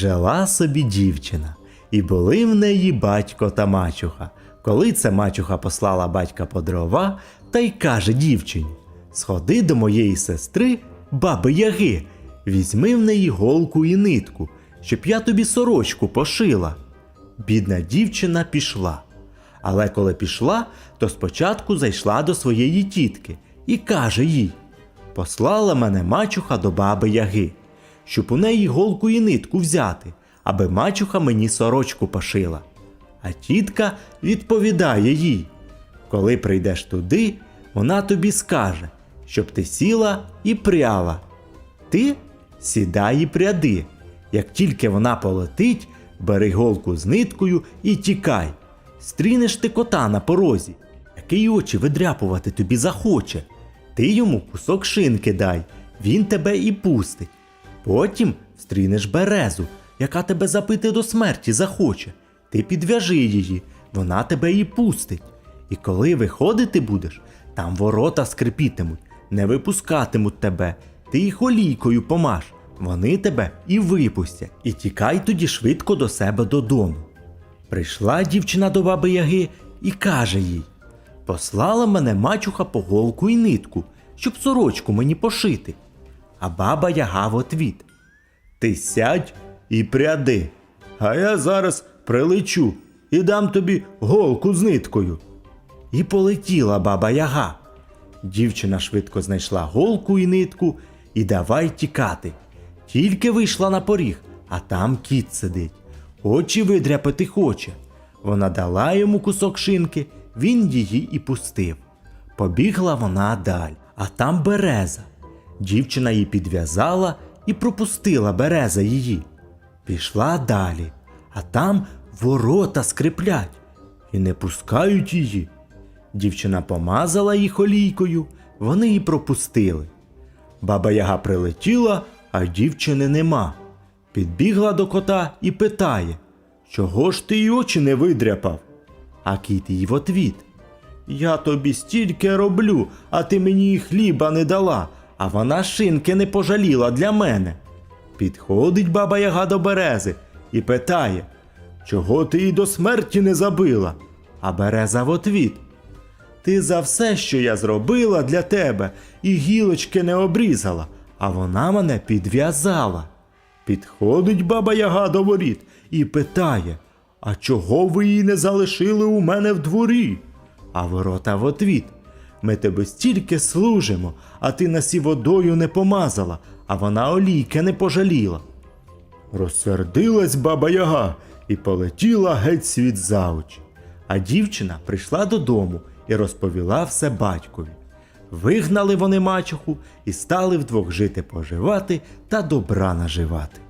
Жила собі дівчина, і були в неї батько та мачуха. Коли це мачуха послала батька по дрова, та й каже дівчині: Сходи до моєї сестри, баби Яги, візьми в неї голку і нитку, щоб я тобі сорочку пошила. Бідна дівчина пішла. Але коли пішла, то спочатку зайшла до своєї тітки і каже їй: Послала мене мачуха до баби Яги, щоб у неї голку і нитку взяти, аби мачуха мені сорочку пошила. А тітка відповідає їй: Коли прийдеш туди, вона тобі скаже, щоб ти сіла і пряла. Ти сідай і пряди. Як тільки вона полетить, бери голку з ниткою і тікай. Стрінеш ти кота на порозі, який очі видряпувати тобі захоче. Ти йому кусок шинки дай, він тебе і пустить. Потім стрінеш березу, яка тебе запити до смерті захоче. Ти підв'яжи її, вона тебе і пустить. І коли виходити будеш, там ворота скрипітимуть, не випускатимуть тебе, ти їх олійкою помаш, вони тебе і випустять. І тікай тоді швидко до себе додому. Прийшла дівчина до баби Яги і каже їй: Послала мене мачуха по голку і нитку, щоб сорочку мені пошити. А баба Яга в отвіт: Ти сядь і пряди, а я зараз прилечу і дам тобі голку з ниткою. І полетіла баба Яга. Дівчина швидко знайшла голку і нитку і давай тікати. Тільки вийшла на поріг, а там кіт сидить. Очі видряпати хоче. Вона дала йому кусок шинки, він її і пустив. Побігла вона далі, а там береза. Дівчина її підв'язала і пропустила береза її. Пішла далі, а там ворота скриплять і не пускають її. Дівчина помазала їх олійкою, вони її пропустили. Баба Яга прилетіла, а дівчини нема. Підбігла до кота і питає, чого ж ти й очі не видряпав? А кіт їй в отвіт. Я тобі стільки роблю, а ти мені і хліба не дала, а вона шинки не пожаліла для мене. Підходить баба Яга до берези і питає, чого ти її до смерті не забила? А береза в отвіт. Ти за все, що я зробила для тебе, і гілочки не обрізала, а вона мене підв'язала. Підходить баба Яга до воріт і питає: А чого ви її не залишили у мене в дворі? А ворота в отвіт. Ми тебе стільки служимо, а ти нас і водою не помазала, а вона олійки не пожаліла. Розсердилась баба Яга і полетіла геть світ за очі. А дівчина прийшла додому і розповіла все батькові. Вигнали вони мачуху і стали вдвох жити поживати та добра наживати.